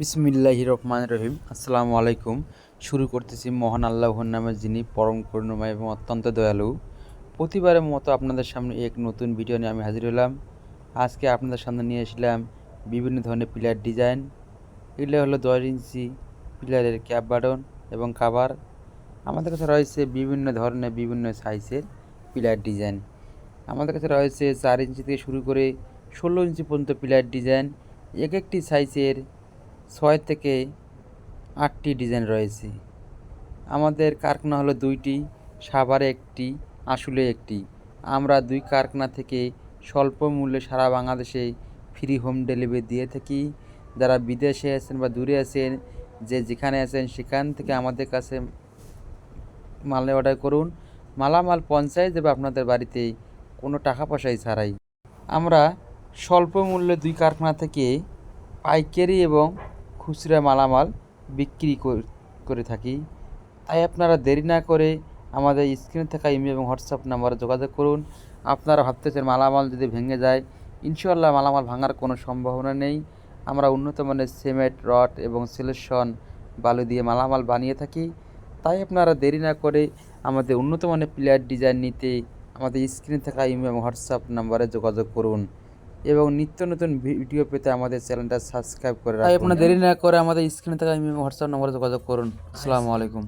বিসমিল্লাহি রহমান রহিম। আসসালামু আলাইকুম। শুরু করতেছি মহান আল্লাহর নামে যিনি পরম করুণাময় এবং অত্যন্ত দয়ালু। প্রতিবারের মতো আপনাদের সামনে এক নতুন ভিডিও নিয়ে আমি হাজির হলাম। আজকে আপনাদের সামনে নিয়ে এসেছিলাম বিভিন্ন ধরনের পিলার ডিজাইন। এগুলো হলো দশ ইঞ্চি, পিলারের ক্যাপ বাটন এবং কাভার। আমাদের কাছে রয়েছে বিভিন্ন ধরনের, বিভিন্ন সাইজের পিলার ডিজাইন। আমাদের কাছে রয়েছে চার ইঞ্চি থেকে শুরু করে ষোলো ইঞ্চি পর্যন্ত পিলার ডিজাইন। এক একটি সাইজের ছয় থেকে আটটি ডিজাইন রয়েছে। আমাদের কারখানা হলো দুইটি, সাভারে একটি আসলে একটি। আমরা দুই কারখানা থেকে স্বল্প মূল্যে সারা বাংলাদেশে ফ্রি হোম ডেলিভারি দিয়ে থাকি। যারা বিদেশে আছেন বা দূরে আছেন, যে যেখানে আছেন সেখান থেকে আমাদের কাছে মাল অর্ডার করুন। মালামাল পঞ্চায়েত দেবে আপনাদের বাড়িতে কোনো টাকা পয়সাই ছাড়াই। আমরা স্বল্প মূল্যে দুই কারখানা থেকে পাইকারি এবং খুচরা মালামাল বিক্রি করে থাকি। তাই আপনারা দেরি না করে আমাদের স্ক্রিনে থাকা ইমেল এবং হোয়াটসঅ্যাপ নাম্বারে যোগাযোগ করুন। আপনারা ভাবতেছেন মালামাল যদি ভেঙে যায় ইনশাল্লাহ মালামাল ভাঙার কোনো সম্ভাবনা নেই। আমরা উন্নত মানের সিমেন্ট, রড এবং সিলেকশন বালু দিয়ে মালামাল বানিয়ে থাকি। তাই আপনারা দেরি না করে আমাদের উন্নত মানের প্লেয়ার ডিজাইন নিতে আমাদের স্ক্রিনে থাকা ইমেল এবং হোয়াটসঅ্যাপ নাম্বারে যোগাযোগ করুন। এবং নিত্য নতুন ভিডিও পেতে আমাদের চ্যানেলটা সাবস্ক্রাইব করে রাখুন আপনারা দেরি না করে আমাদের স্ক্রিনে থাকা হোয়াটসঅ্যাপ নম্বরে যোগাযোগ করুন। আসসালামু আলাইকুম।